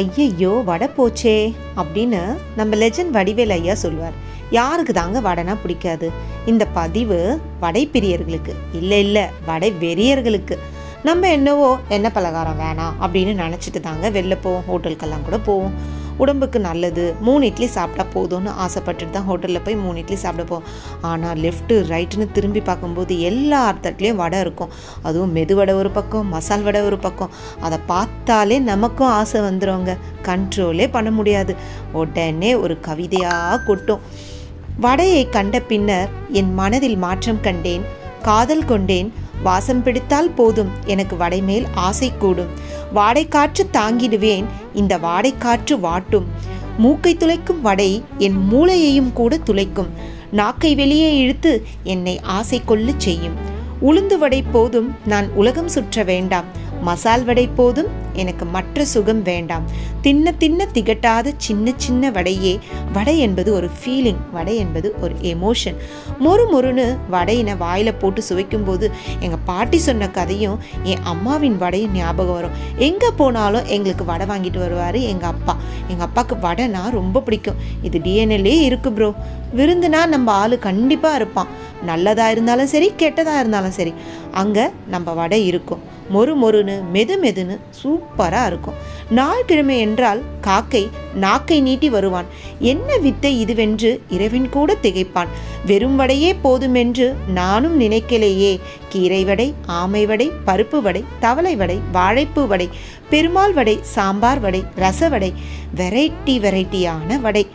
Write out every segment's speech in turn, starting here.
ஐயையோ வடை போச்சே அப்படின்னு நம்ம லெஜண்ட் வடிவேல் ஐயா சொல்லுவார். யாருக்கு தாங்க வடைனா பிடிக்காது? இந்த பதிவு வடை பிரியர்களுக்கு. இல்லை இல்லை வடை வெறியர்களுக்கு. நம்ம என்னவோ என்ன பலகாரம் வேணாம் அப்படின்னு நினச்சிட்டு தாங்க வெளில போவோம். ஹோட்டலுக்கெல்லாம் கூட போவோம். உடம்புக்கு நல்லது மூணு இட்லி சாப்பிட்டா போதும்னு ஆசைப்பட்டுட்டு தான் ஹோட்டலில் போய் மூணு இட்லி சாப்பிட போவோம் ஆனால் லெஃப்ட்டு ரைட்டுன்னு திரும்பி பார்க்கும்போது எல்லா அர்த்தத்துலேயும் வடை இருக்கும். அதுவும் மெது வடை ஒரு பக்கம் மசால் வடை ஒரு பக்கம். அதை பார்த்தாலே நமக்கும் ஆசை வந்துடுங்க கண்ட்ரோலே பண்ண முடியாது. உடனே ஒரு கவிதையாக கொட்டும். வடையை கண்ட பின்னர் என் மனதில் மாற்றம் கண்டேன் காதல் கொண்டேன். வாசம் பிடித்தால் போதும். எனக்கு வடை மேல் ஆசை கூடும். வாடைக்காற்று தாங்கிடுவேன். இந்த வாடைக்காற்று வாட்டும். மூக்கை துளைக்கும் வடை என் மூளையையும் கூட துளைக்கும். நாக்கை வெளியே இழுத்து என்னை ஆசை கொள்ளச் செய்யும். உளுந்து வடை போதும் நான் உலகம் சுற்ற வேண்டாம். மசால் வடை போதும். எனக்கு மற்ற சுகம் வேண்டாம். தின்ன தின்ன திகட்டாத சின்ன சின்ன வடையே. வடை என்பது ஒரு ஃபீலிங் வடை என்பது ஒரு எமோஷன் மொறு மொறுன்னு வடையினை வாயில் போட்டு சுவைக்கும்போது எங்கள் பாட்டி சொன்ன கதையும் என் அம்மாவின் வடையும் ஞாபகம் வரும். எங்கே போனாலும் எங்களுக்கு வடை வாங்கிட்டு வருவார் எங்கள் அப்பா. எங்கள் அப்பாவுக்கு வடைனா ரொம்ப பிடிக்கும். இது டிஎன்எல்லே இருக்குது ப்ரோ விருந்துனா நம்ம ஆள் கண்டிப்பாக இருப்பான். நல்லதாக இருந்தாலும் சரி கெட்டதாக இருந்தாலும் சரி. அங்கே நம்ம வடை இருக்கும். மொறு மொறுன்னு மெது மெதுன்னு சூப்பராக இருக்கும். நாள் கிழமை என்றால் காக்கை நாக்கை நீட்டி வருவான். என்ன வித்தை இதுவென்று இரவின் கூட திகைப்பான். வெறும் வடையே போதுமென்று நானும் நினைக்கலையே. கீரை வடை ஆமை வடை பருப்பு வடை தவளை வடை வாழைப்பூ வடை பெருமாள் வடை சாம்பார் வடை ரச வடை வெரைட்டி வெரைட்டியான வடை.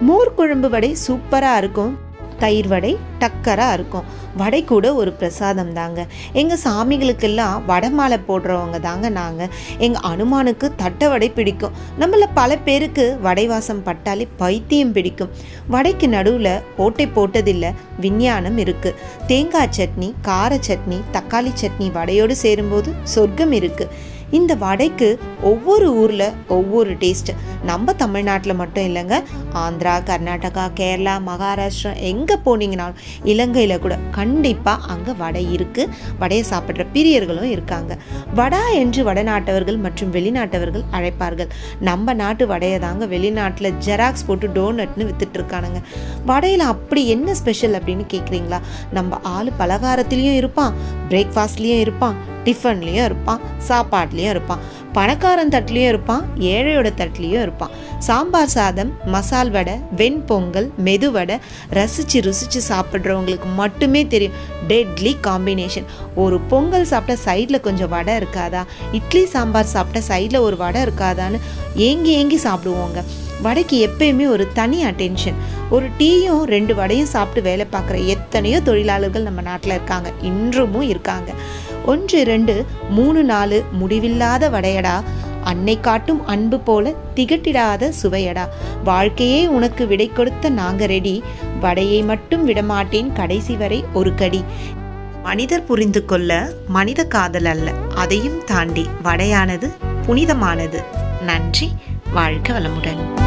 மோர் குழம்பு வடை சூப்பராக இருக்கும். தயிர் வடை டக்கராக இருக்கும். வடை கூட ஒரு பிரசாதம் தாங்க. எங்கள் சாமிகளுக்கெல்லாம் வடை மாலை போடுறவங்க தாங்க நாங்கள் எங்கள் அனுமானுக்கு தட்டை வடை பிடிக்கும். நம்மள பல பேருக்கு வடை வாசம் பட்டாலே பைத்தியம் பிடிக்கும். வடைக்கு நடுவில் ஓட்டை போட்டதில்லை விஞ்ஞானம் இருக்குது தேங்காய் சட்னி கார சட்னி தக்காளி சட்னி வடையோடு சேரும்போது சொர்க்கம் இருக்குது இந்த வடைக்கு ஒவ்வொரு ஊரில் ஒவ்வொரு டேஸ்ட் நம்ம தமிழ்நாட்டில் மட்டும் இல்லைங்க. ஆந்திரா கர்நாடகா கேரளா மகாராஷ்டிரா எங்கே போனீங்கனாலும் இலங்கையில் கூட கண்டிப்பாக அங்கே வடை இருக்குது வடையை சாப்பிட்ற பிரியர்களும் இருக்காங்க. வடா என்று வடநாட்டவர்கள் மற்றும் வெளிநாட்டவர்கள் அழைப்பார்கள். நம்ம நாட்டு வடையை தாங்க வெளிநாட்டில் ஜெராக்ஸ் போட்டு டோனட்னு வித்துட்ருக்கானுங்க வடையில் அப்படி என்ன ஸ்பெஷல் அப்படின்னு கேட்குறீங்களா நம்ம ஆள் பலகாரத்துலேயும் இருப்பான் பிரேக்ஃபாஸ்ட்லேயும் இருப்பான் டிஃபன்லேயும் இருப்பான் சாப்பாட்லேயும் இருப்பான். பணக்காரன் தட்டுலேயும் இருப்பான் ஏழையோட தட்டுலேயும் இருப்பான். சாம்பார் சாதம் மசால் வடை வெண்பொங்கல் மெதுவடை ரசித்து ருசித்து சாப்பிட்றவங்களுக்கு மட்டுமே தெரியும். டெட்லி காம்பினேஷன் ஒரு பொங்கல் சாப்பிட்டா சைடில் கொஞ்சம் வடை இருக்காதா? இட்லி சாம்பார் சாப்பிட்டா சைடில் ஒரு வடை இருக்காதான்னு ஏங்கி ஏங்கி சாப்பிடுவோங்க. வடைக்கு எப்பயுமே ஒரு தனி அட்டென்ஷன் ஒரு டீயும் ரெண்டு வடையும் சாப்பிட்டு வேலை பார்க்குற எத்தனையோ தொழிலாளர்கள் நம்ம நாட்டில் இருக்காங்க. இன்றுமும் இருக்காங்க. ஒன்று ரெண்டு மூணு நாலு முடிவில்லாத வடையடா. அன்னை காட்டும் அன்பு போல திகட்டிடாத சுவையடா. வாழ்க்கையே உனக்கு விடை கொடுத்த நாங்க ரெடி. வடையை மட்டும் விடமாட்டேன் கடைசி வரை ஒரு கடி. மனிதர் புரிந்து கொள்ள மனித காதல் அல்ல. அதையும் தாண்டி வடையானது புனிதமானது. நன்றி. வாழ்க வளமுடன்.